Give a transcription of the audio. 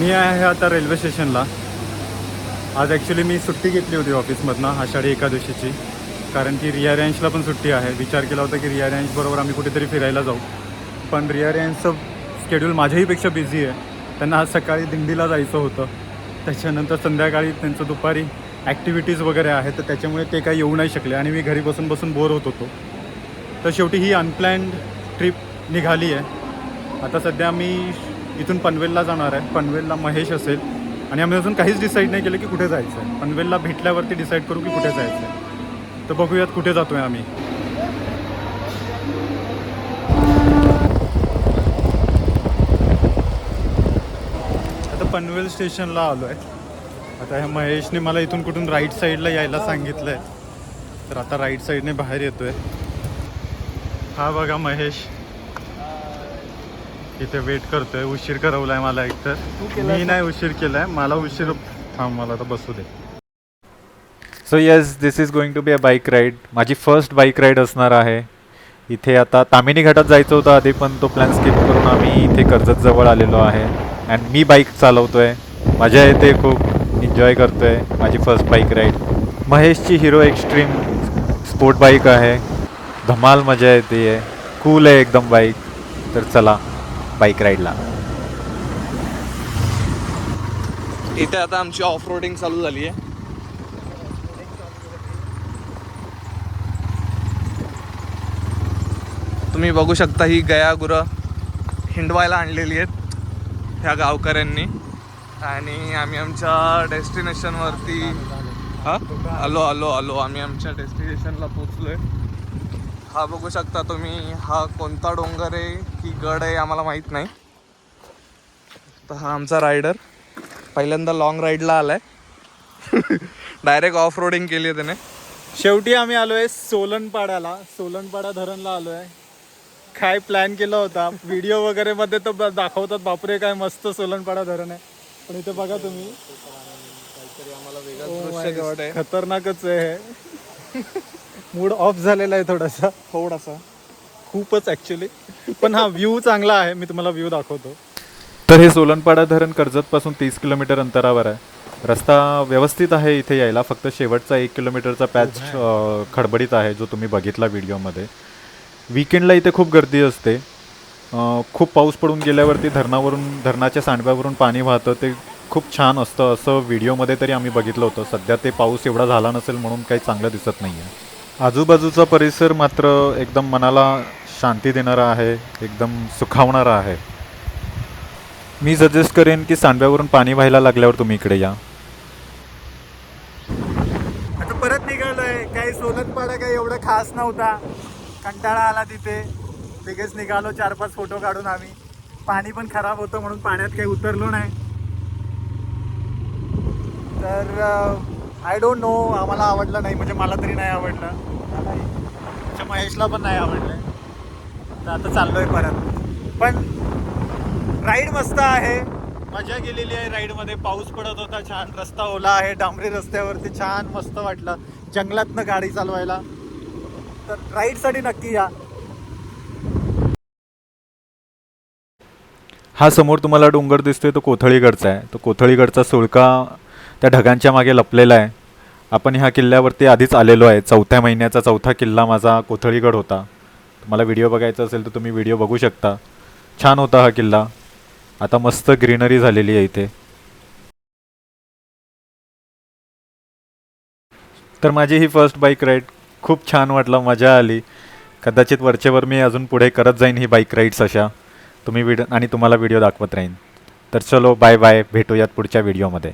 मी आहे आता रेल्वे स्टेशनला. आज ॲक्च्युली मी सुट्टी घेतली होती ऑफिसमधनं आषाढी एकादशीची. कारण की रिया रँचला पण सुट्टी आहे. विचार केला होता की रिया रँच आम्ही कुठेतरी फिरायला जाऊ. पण रिया रँचचं स्केड्यूल माझ्याहीपेक्षा बिझी आहे. त्यांना आज सकाळी दिंडीला जायचं होतं. त्याच्यानंतर संध्याकाळी त्यांचं दुपारी ॲक्टिव्हिटीज वगैरे आहेत तर त्याच्यामुळे ते काही येऊ नाही शकले. आणि मी घरी बसून बसून बोर होत होतो. तर शेवटी ही अनप्लॅन्ड ट्रिप निघाली आहे. आता सध्या मी इथून पनवेलला जाणार आहे. पनवेलला महेश असेल. आणि आम्ही अजून काहीच डिसाईड नाही केलं की कुठे जायचं आहे. पनवेलला भेटल्यावरती डिसाईड करू की कुठे जायचं आहे. तर बघूयात कुठे जातो आहे आम्ही. आता पनवेल स्टेशनला आलो आहे आता ह्या महेशने मला इथून कुठून राईट साईडला यायला सांगितलं आहे तर आता राईट साईडने बाहेर येतो आहे हा बघा महेश. इथे वेट करतोय. उशीर करवलाय मला एकतर मी नाही उशीर केलाय. मला उशीर थांब मला आता बसू दे. So yes this is going to be a bike ride माझी फर्स्ट बाईक राईड असणार आहे. इथे आता तामिनी घाटात जायचं होतं आधी पण तो प्लॅन स्किप करून आम्ही इथे कर्जत जवळ आलेलो आहे. अँड मी बाईक चालवतोय. मजा येते खूप एन्जॉय करतोय माझी फर्स्ट बाईक राईड महेशची हिरो एक्स्ट्रीम स्पोर्ट बाईक आहे. धमाल मजा येते. आहे कूल आहे एकदम बाईक तर चला. बाईक राईडला इथे आता आमची ऑफ रोडिंग चालू झाली आहे. तुम्ही बघू शकता ही गया गुरं हिंडवायला आणलेली आहेत ह्या गावकऱ्यांनी. आणि आम्ही आमच्या डेस्टिनेशनवरती हा? आलो आलो आलो. आम्ही आमच्या डेस्टिनेशनला पोचलो आहे हा बघू शकता तुम्ही हा कोणता डोंगर आहे की गड आहे आम्हाला माहीत नाही. तर हा आमचा रायडर पहिल्यांदा लॉंग राईडला आलाय. डायरेक्ट ऑफ रोडिंग केली आहे त्याने. शेवटी आम्ही आलोय सोलनपाड्याला. सोलनपाडा धरणला आलोय. काय प्लॅन केला होता? व्हिडिओ वगैरे मध्ये तर दाखवतात. बापरे काय मस्त सोलनपाडा धरण आहे. पण इथे बघा तुम्ही. Oh खतरनाकच आहे हे. मूड ऑफ झालेला आहे थोडासा. थोडासा. खूपच ऍक्च्युली पण हा व्ह्यू चांगला आहे. मी तुम्हाला व्ह्यू दाखवतो. तर हे सोलनपाडा धरण कर्जतपासून तीस किलोमीटर अंतरावर आहे. रस्ता व्यवस्थित आहे इथे यायला. फक्त शेवटचा एक किलोमीटरचा पॅच खडबडीत आहे जो तुम्ही बघितला व्हिडिओमध्ये. विकेंडला इथे खूप गर्दी असते. खूप पाऊस पडून गेल्यावरती धरणावरून धरणाच्या सांडव्यावरून पाणी वाहतं. ते खूप छान असतं. असं व्हिडिओमध्ये तरी आम्ही बघितलं होतं. सध्या ते पाऊस एवढा झाला नसेल म्हणून काही चांगलं दिसत नाही आहे आजूबाजूचा परिसर मात्र एकदम मनाला शांती देणारा आहे एकदम सुखावणारा आहे. मी सजेस्ट करेन की सांडव्यावरून पाणी व्हायला लागल्यावर तुम्ही इकडे या. आता परत निघालोय. काही सोलनपाडा काही एवढं खास नव्हता. कंटाळा आला तिथे. लगेच निघालो चार पाच फोटो काढून आम्ही. पाणी पण खराब होतं म्हणून पाण्यात काही उतरलो नाही. तर आय डोंट नो आम्हाला आवडलं नाही. म्हणजे मला तरी नाही आवडलं. आमच्या महेशला पण नाही आवडलं तर आता चाललोय परत. पण राईड मस्त आहे. मजा गेलेली आहे राईडमध्ये पाऊस पडत होता छान रस्ता ओला आहे. डांबरी रस्त्यावरती छान मस्त वाटलं. जंगलातनं गाडी चालवायला. तर राईडसाठी नक्की या. हा समोर तुम्हाला डोंगर दिसतोय तो कोथळीगडचा आहे. तो कोथळीगडचा सुळका त्या ढगांच्या मागे लपलेला आहे. आपण ह्या किल्ल्यावरती आधीच आलेलो आहे. चौथ्या महिन्याचा चौथा किल्ला माझा कोथळीगड होता. तुम्हाला व्हिडिओ बघायचा असेल तर तुम्ही व्हिडिओ बघू शकता. छान होता हा किल्ला. आता मस्त ग्रीनरी झालेली आहे इथे. तर माझी ही फर्स्ट बाईक राईड खूप छान वाटलं मजा आली. कदाचित वरचेवर मी अजून पुढे करत जाईन ही बाईक राईड्स अशा. तुम्ही व्हिडिओ आणि तुम्हाला व्हिडिओ दाखवत राहीन. तर चलो बाय बाय भेटूयात पुढच्या व्हिडिओमध्ये